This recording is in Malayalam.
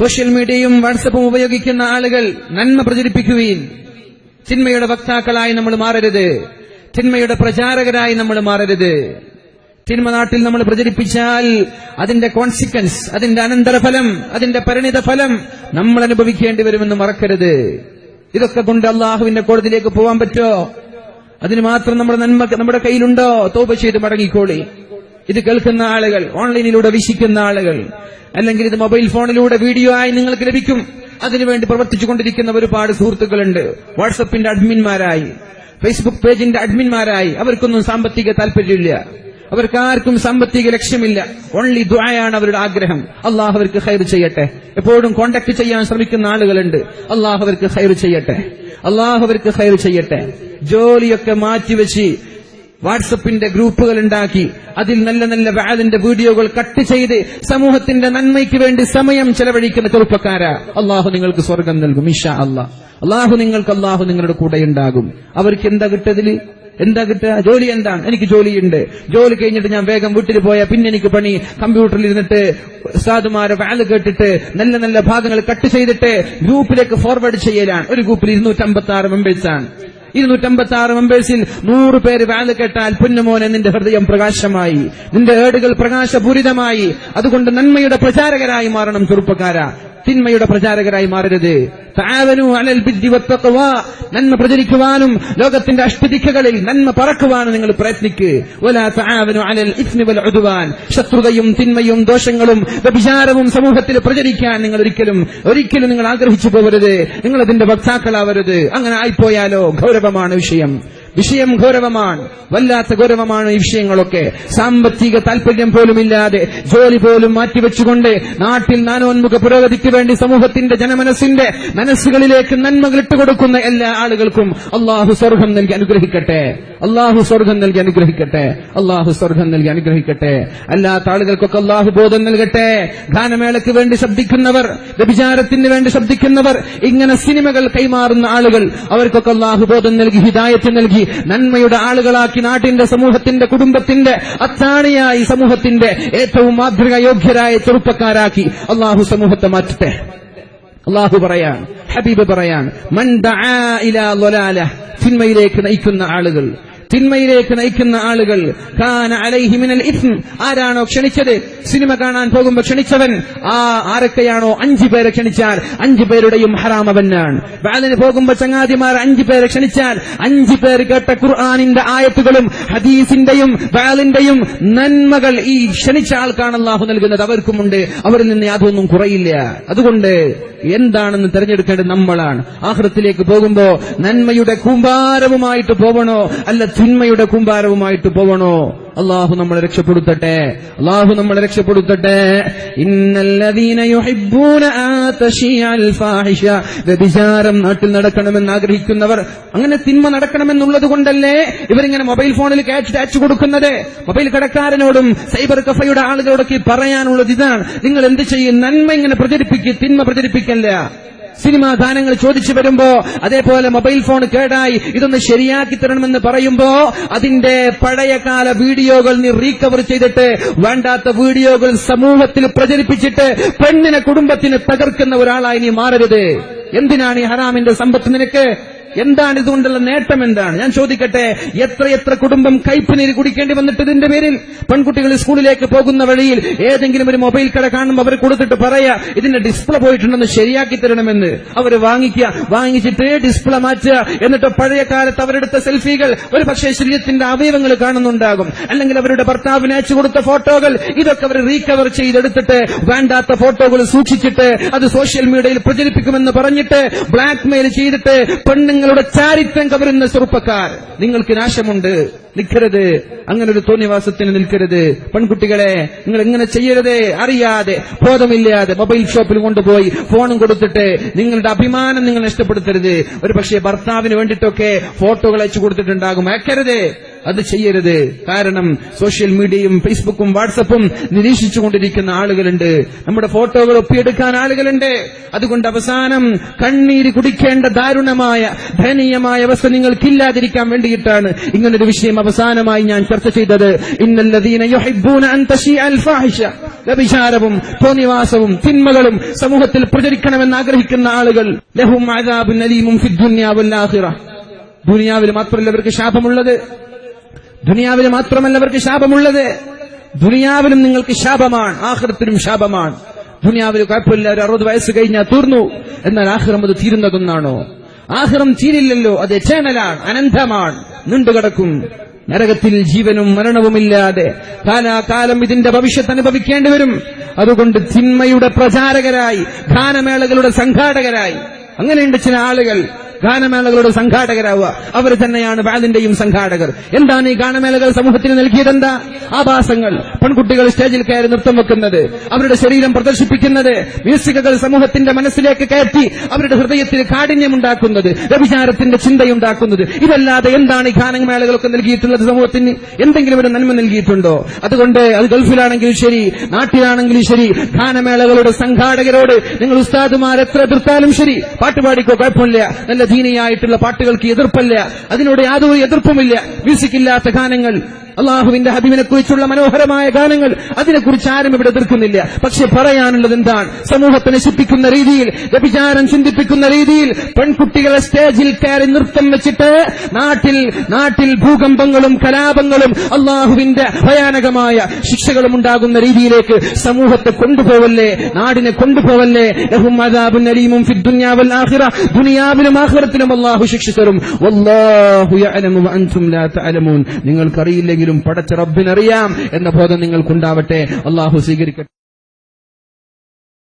സോഷ്യൽ മീഡിയയും വാട്സപ്പും ഉപയോഗിക്കുന്ന ആളുകൾ നന്മ പ്രചരിപ്പിക്കുകയും തിന്മയുടെ വക്താക്കളായി നമ്മൾ മാറരുത്. തിന്മയുടെ പ്രചാരകരായി നമ്മൾ മാറരുത്. തിന്മ നാട്ടിൽ നമ്മൾ പ്രചരിപ്പിച്ചാൽ അതിന്റെ കോൺസിക്വൻസ് അതിന്റെ അനന്തരഫലം അതിന്റെ പരിണിത ഫലം നമ്മൾ അനുഭവിക്കേണ്ടി വരുമെന്ന് മറക്കരുത്. ഇതൊക്കെ കൊണ്ട് അള്ളാഹുവിന്റെ കോടതിയിലേക്ക് പോകാൻ പറ്റോ അതിന് മാത്രം നമ്മുടെ നന്മ നമ്മുടെ കയ്യിലുണ്ടോ? തോപ ചെയ്ത് മടങ്ങിക്കോളി. ഇത് കേൾക്കുന്ന ആളുകൾ ഓൺലൈനിലൂടെ വീക്ഷിക്കുന്ന ആളുകൾ അല്ലെങ്കിൽ ഇത് മൊബൈൽ ഫോണിലൂടെ വീഡിയോ ആയി നിങ്ങൾക്ക് ലഭിക്കും. അതിനുവേണ്ടി പ്രവർത്തിച്ചുകൊണ്ടിരിക്കുന്ന ഒരുപാട് സുഹൃത്തുക്കളുണ്ട്. വാട്സപ്പിന്റെ അഡ്മിന്മാരായി ഫേസ്ബുക്ക് പേജിന്റെ അഡ്മിന്മാരായി അവർക്കൊന്നും സാമ്പത്തിക താല്പര്യമില്ല. അവർക്ക് ആർക്കും സാമ്പത്തിക ലക്ഷ്യമില്ല. ഓൺലി ദ്വായാണ് അവരുടെ ആഗ്രഹം. അള്ളാഹ് അവർക്ക് ഹൈർ ചെയ്യട്ടെ. എപ്പോഴും കോണ്ടാക്ട് ചെയ്യാൻ ശ്രമിക്കുന്ന ആളുകളുണ്ട്. അള്ളാഹ് അവർക്ക് ഹൈർ ചെയ്യട്ടെ. അള്ളാഹ് അവർക്ക് ഹൈർ ചെയ്യട്ടെ. ജോലിയൊക്കെ മാറ്റിവെച്ച് വാട്സപ്പിന്റെ ഗ്രൂപ്പുകൾ ഉണ്ടാക്കി അതിൽ നല്ല നല്ല വാലിന്റെ വീഡിയോകൾ കട്ട് ചെയ്ത് സമൂഹത്തിന്റെ നന്മയ്ക്ക് വേണ്ടി സമയം ചെലവഴിക്കുന്ന ചെറുപ്പക്കാരാ. അള്ളാഹു നിങ്ങൾക്ക് സ്വർഗം നൽകും ഇഷ അള്ളാഹ് അള്ളാഹു നിങ്ങൾക്ക് അള്ളാഹു നിങ്ങളുടെ കൂടെ ഉണ്ടാകും. അവർക്ക് എന്താ കിട്ടതിൽ എന്താ കിട്ടുക? ജോലി എന്താണ്? എനിക്ക് ജോലിയുണ്ട്. ജോലി കഴിഞ്ഞിട്ട് ഞാൻ വേഗം വീട്ടിൽ പോയാൽ പിന്നെ എനിക്ക് പണി. കമ്പ്യൂട്ടറിൽ ഇരുന്നിട്ട് സാധുമാരെ വാൽ കേട്ടിട്ട് നല്ല നല്ല ഭാഗങ്ങൾ കട്ട് ചെയ്തിട്ട് ഗ്രൂപ്പിലേക്ക് ഫോർവേഡ് ചെയ്യലാണ്. ഒരു ഗ്രൂപ്പിൽ ഇരുന്നൂറ്റമ്പത്തി ആറ് മെമ്പേഴ്സാണ് ഇരുന്നൂറ്റമ്പത്തി ആറ് മെമ്പേഴ്സിൽ നൂറ് പേര് വാൽ കേട്ടാൽ പൊന്നുമോനെ നിന്റെ ഹൃദയം പ്രകാശമായി. നിന്റെ ഏടുകൾ പ്രകാശപൂരിതമായി. അതുകൊണ്ട് നന്മയുടെ പ്രചാരകരായി മാറണം ചെറുപ്പക്കാരാ. തിന്മയുടെ പ്രചാരകരായി മാറരുത്. നന്മ പ്രചരിക്കുവാനും ലോകത്തിന്റെ അഷ്ടദിക്കുകളിൽ നന്മ പറക്കുവാനും നിങ്ങൾ പ്രയത്നിക്ക്. ശത്രുതയും തിന്മയും ദോഷങ്ങളും വ്യഭിചാരവും സമൂഹത്തിൽ പ്രചരിക്കാൻ നിങ്ങൾ ഒരിക്കലും ഒരിക്കലും നിങ്ങൾ ആഗ്രഹിച്ചു പോകരുത്. നിങ്ങൾ അതിന്റെ വക്താക്കളാവരുത്. അങ്ങനെ ആയിപ്പോയാലോ? ഗൗരവമാണ് വിഷയം. വിഷയം ഗൗരവമാണ്. വല്ലാത്ത ഗൗരവമാണ് ഈ വിഷയങ്ങളൊക്കെ. സാമ്പത്തിക താല്പര്യം പോലുമില്ലാതെ ജോലി പോലും മാറ്റിവെച്ചുകൊണ്ട് നാട്ടിൽ നാനോന്മുഖ പുരോഗതിക്ക് വേണ്ടി സമൂഹത്തിന്റെ ജനമനസ്സിന്റെ മനസ്സുകളിലേക്ക് നന്മകൾ ഇട്ടുകൊടുക്കുന്ന എല്ലാ ആളുകൾക്കും അള്ളാഹു സ്വർഗം നൽകി അനുഗ്രഹിക്കട്ടെ. അള്ളാഹു സ്വർഗം നൽകി അനുഗ്രഹിക്കട്ടെ. അള്ളാഹു സ്വർഗം നൽകി അനുഗ്രഹിക്കട്ടെ. അല്ലാത്ത ആളുകൾക്കൊക്കെ അള്ളാഹു ബോധം നൽകട്ടെ. ഗാനമേളയ്ക്ക് വേണ്ടി ശബ്ദിക്കുന്നവർ വ്യഭിചാരത്തിന് വേണ്ടി ശബ്ദിക്കുന്നവർ ഇങ്ങനെ സിനിമകൾ കൈമാറുന്ന ആളുകൾ അവർക്കൊക്കെ അള്ളാഹു ബോധം നൽകി ഹിദായത്ത് നൽകി നന്മയുടെ ആളുകളാക്കി നാട്ടിന്റെ സമൂഹത്തിന്റെ കുടുംബത്തിന്റെ അത്താണിയായി സമൂഹത്തിന്റെ ഏറ്റവും മാതൃക യോഗ്യരായ ചെറുപ്പക്കാരാക്കി അള്ളാഹു സമൂഹത്തെ മാറ്റട്ടെ. അള്ളാഹു പറയാൻ ഹബീബ് പറയാൻ മൻ ദആ ഇലാ ലൊലാല തിന്മയിലേക്ക് നയിക്കുന്ന ആളുകൾ. തിന്മയിലേക്ക് നയിക്കുന്ന ആളുകൾ. മിനൽ ആരാണോ ക്ഷണിച്ചത്? സിനിമ കാണാൻ പോകുമ്പോൾ ക്ഷണിച്ചവൻ. ആ ആരൊക്കെയാണോ അഞ്ചു പേരെ ക്ഷണിച്ചാൽ? അഞ്ചു പേരുടെയും ഹറാമവനാണ് ബാലിന് പോകുമ്പോൾ ചങ്ങാതിമാർ അഞ്ചു പേരെ ക്ഷണിച്ചാൽ അഞ്ചു പേർ കേട്ട ഖുർആാനിന്റെ ആയത്തുകളും ഹദീസിന്റെയും ബാലിന്റെയും നന്മകൾ ഈ ക്ഷണിച്ച ആൾക്കാണ് അള്ളാഹു നൽകുന്നത്. അവർക്കുമുണ്ട്. അവരിൽ നിന്ന് യാതൊന്നും കുറയില്ല. അതുകൊണ്ട് എന്താണെന്ന് തെരഞ്ഞെടുക്കേണ്ടത് നമ്മളാണ്. ആഹൃത്തിലേക്ക് പോകുമ്പോ നന്മയുടെ കൂമ്പാരവുമായിട്ട് പോകണോ അല്ല തിന്മയുടെ കുമ്പാരവുമായിട്ട് പോവണോ? അള്ളാഹു നമ്മളെ രക്ഷപ്പെടുത്തട്ടെ. അള്ളാഹു നമ്മളെ രക്ഷപ്പെടുത്തട്ടെ. വ്യഭിചാരം നാട്ടിൽ നടക്കണമെന്ന് ആഗ്രഹിക്കുന്നവർ അങ്ങനെ തിന്മ നടക്കണമെന്നുള്ളത് കൊണ്ടല്ലേ ഇവരിങ്ങനെ മൊബൈൽ ഫോണിൽ ടാച്ച് കൊടുക്കുന്നത്? മൊബൈൽ കടക്കാരനോടും സൈബർ കഫയുടെ ആളുകളോടൊക്കെ പറയാനുള്ളത് ഇതാണ്. നിങ്ങൾ എന്ത് ചെയ്യും? നന്മ ഇങ്ങനെ പ്രചരിപ്പിക്കുക തിന്മ പ്രചരിപ്പിക്കല്ല. സിനിമാ ഗാനങ്ങൾ ചോദിച്ചു വരുമ്പോ അതേപോലെ മൊബൈൽ ഫോൺ കേടായി ഇതൊന്ന് ശരിയാക്കി തരണമെന്ന് പറയുമ്പോ അതിന്റെ പഴയകാല വീഡിയോകൾ നീ റീകവർ ചെയ്തിട്ട് വേണ്ടാത്ത വീഡിയോകൾ സമൂഹത്തിൽ പ്രചരിപ്പിച്ചിട്ട് പെണ്ണിനെ കുടുംബത്തിന് തകർക്കുന്ന ഒരാളായി നീ മാറരുത്. എന്തിനാണ് ഈ ഹറാമിന്റെ സമ്പത്ത് നിനക്ക്? എന്താണ് ഇതുകൊണ്ടുള്ള നേട്ടം എന്താണ്? ഞാൻ ചോദിക്കട്ടെ എത്ര എത്ര കുടുംബം കയ്പുനീര് കുടിക്കേണ്ടി വന്നിട്ട് ഇതിന്റെ പേരിൽ? പെൺകുട്ടികൾ സ്കൂളിലേക്ക് പോകുന്ന വഴിയിൽ ഏതെങ്കിലും ഒരു മൊബൈൽ കട കാണുമ്പോൾ അവർ കൊടുത്തിട്ട് പറയാ ഇതിന്റെ ഡിസ്പ്ലേ പോയിട്ടുണ്ടെന്ന് ശരിയാക്കി തരണമെന്ന്. അവർ വാങ്ങിക്കുക വാങ്ങിച്ചിട്ട് ഡിസ്പ്ലേ മാറ്റുക. എന്നിട്ട് പഴയ കാലത്ത് അവരെടുത്ത സെൽഫികൾ ഒരു പക്ഷേ ശരീരത്തിന്റെ അവയവങ്ങൾ കാണുന്നുണ്ടാകും. അല്ലെങ്കിൽ അവരുടെ ഭർത്താവിന് അയച്ചു കൊടുത്ത ഫോട്ടോകൾ ഇതൊക്കെ അവർ റീകവർ ചെയ്തെടുത്തിട്ട് വേണ്ടാത്ത ഫോട്ടോകൾ സൂക്ഷിച്ചിട്ട് അത് സോഷ്യൽ മീഡിയയിൽ പ്രചരിപ്പിക്കുമെന്ന് പറഞ്ഞിട്ട് ബ്ലാക്ക് മെയിൽ ചെയ്തിട്ട് പെണ്ണുങ്ങളുടെ ചാരിത്രം കവരുന്ന ചെറുപ്പക്കാർ. നിങ്ങൾക്ക് നാശമുണ്ട്. നിൽക്കരുത്. അങ്ങനെ ഒരു തോന്നിവാസത്തിന് നിൽക്കരുത്. പെൺകുട്ടികളെ നിങ്ങൾ എങ്ങനെ ചെയ്യരുത്. അറിയാതെ ബോധമില്ലാതെ മൊബൈൽ ഷോപ്പിൽ കൊണ്ടുപോയി ഫോണും കൊടുത്തിട്ട് നിങ്ങളുടെ അഭിമാനം നിങ്ങൾ നഷ്ടപ്പെടുത്തരുത്. ഒരു പക്ഷേ ഭർത്താവിന് വേണ്ടിയിട്ടൊക്കെ ഫോട്ടോകൾ അയച്ചു കൊടുത്തിട്ടുണ്ടാകും. അയക്കരുത്. അത് ചെയ്യരുത്. കാരണം സോഷ്യൽ മീഡിയയും ഫേസ്ബുക്കും വാട്സപ്പും നിരീക്ഷിച്ചുകൊണ്ടിരിക്കുന്ന ആളുകളുണ്ട്. നമ്മുടെ ഫോട്ടോകൾ ഒപ്പിയെടുക്കാൻ ആളുകളുണ്ട്. അതുകൊണ്ട് അവസാനം കണ്ണീര് കുടിക്കേണ്ട ദാരുണമായ ദയനീയമായ അവസ്ഥ നിങ്ങൾക്കില്ലാതിരിക്കാൻ വേണ്ടിയിട്ടാണ് ഇങ്ങനൊരു വിഷയം അവസാനമായി ഞാൻ ചർച്ച ചെയ്തത് വ്യഭിചാരവും തോന്നിവാസവും തിന്മകളും സമൂഹത്തിൽ പ്രചരിക്കണമെന്ന് ആഗ്രഹിക്കുന്ന ആളുകൾ ലഹും അലീമും ദുനിയാവിൽ മാത്രമല്ല അവർക്ക് ശാപമുള്ളത്. ദുനിയാവിൽ മാത്രമല്ല അവർക്ക് ശാപമുള്ളത്. ദുനിയാവിലും നിങ്ങൾക്ക് ശാപമാണ് ആഹൃത്തിനും ശാപമാണ്. ദുനിയാവിൽ കുഴപ്പമില്ല ഒരു അറുപത് വയസ്സ് കഴിഞ്ഞാൽ തീർന്നു. എന്നാൽ ആഹ്റം അത് തീരുന്നതെന്നാണോ? ആഹ്റം തീരില്ലല്ലോ അത് എറ്റേണലാണ് അനന്തമാണ് നീണ്ടുകിടക്കും. നരകത്തിൽ ജീവനും മരണവുമില്ലാതെ കാലാകാലം ഇതിന്റെ ഭവിഷ്യത്ത് അനുഭവിക്കേണ്ടി വരും. അതുകൊണ്ട് തിന്മയുടെ പ്രചാരകരായി ഗാനമേളകളുടെ സംഘാടകരായി. അങ്ങനെയുണ്ട് ചില ആളുകൾ. ഗാനമേളകളുടെ സംഘാടകരാവുക. അവർ തന്നെയാണ് ബാലിന്റെയും സംഘാടകർ. എന്താണ് ഈ ഗാനമേളകൾ സമൂഹത്തിന് നൽകിയതെന്താ? ആഭാസങ്ങൾ. പെൺകുട്ടികൾ സ്റ്റേജിൽ കയറി നൃത്തം വെക്കുന്നത് അവരുടെ ശരീരം പ്രദർശിപ്പിക്കുന്നത് മ്യൂസിക്കുകൾ സമൂഹത്തിന്റെ മനസ്സിലേക്ക് കയറ്റി അവരുടെ ഹൃദയത്തിൽ കാഠിന്യമുണ്ടാക്കുന്നത് വ്യഭിചാരത്തിന്റെ ചിന്തയുണ്ടാക്കുന്നത്. ഇതല്ലാതെ എന്താണ് ഈ ഗാനമേളകളൊക്കെ നൽകിയിട്ടുള്ളത് സമൂഹത്തിന്? എന്തെങ്കിലും ഒരു നന്മ നൽകിയിട്ടുണ്ടോ? അതുകൊണ്ട് അത് ഗൾഫിലാണെങ്കിലും ശരി നാട്ടിലാണെങ്കിലും ശരി ഗാനമേളകളുടെ സംഘാടകരോട് നിങ്ങൾ ഉസ്താദുമാർ എത്ര എതിർത്താലും ശരി. പാട്ടുപാടിക്കോ കുഴപ്പമില്ല. നല്ല ദീനിയായിട്ടുള്ള പാട്ടുകൾക്ക് എതിർപ്പല്ല. അതിനോട് യാതൊരു എതിർപ്പുമില്ല. മ്യൂസിക് ഇല്ലാത്ത ഗാനങ്ങൾ. അള്ളാഹുവിന്റെ ഹബീബിനെ കുറിച്ചുള്ള മനോഹരമായ ഗാനങ്ങൾ അതിനെക്കുറിച്ച് ആരും ഇവിടെ എതിർക്കുന്നില്ല. പക്ഷെ പറയാനുള്ളത് എന്താണ്? സമൂഹത്തെ നശിപ്പിക്കുന്ന രീതിയിൽ വ്യഭിചാരം ചിന്തിപ്പിക്കുന്ന രീതിയിൽ പെൺകുട്ടികളെ സ്റ്റേജിൽ കയറി നൃത്തം വെച്ചിട്ട് നാട്ടിൽ നാട്ടിൽ ഭൂകമ്പങ്ങളും കലാപങ്ങളും അള്ളാഹുവിന്റെ ഭയാനകമായ ശിക്ഷകളും ഉണ്ടാകുന്ന രീതിയിലേക്ക് സമൂഹത്തെ കൊണ്ടുപോവല്ലേ? നാടിനെ കൊണ്ടുപോവല്ലേ? ലഹും അലീമും ഫിദ് ആഖിറ. വൽ ആഖിറ ആഖിറത്തിലും അള്ളാഹു ശിക്ഷ തരും. നിങ്ങൾക്കറിയില്ലെങ്കിലും പടച്ച റബ്ബിനറിയാം എന്ന ബോധം നിങ്ങൾക്കുണ്ടാവട്ടെ. അള്ളാഹു സ്വീകരിക്കട്ടെ.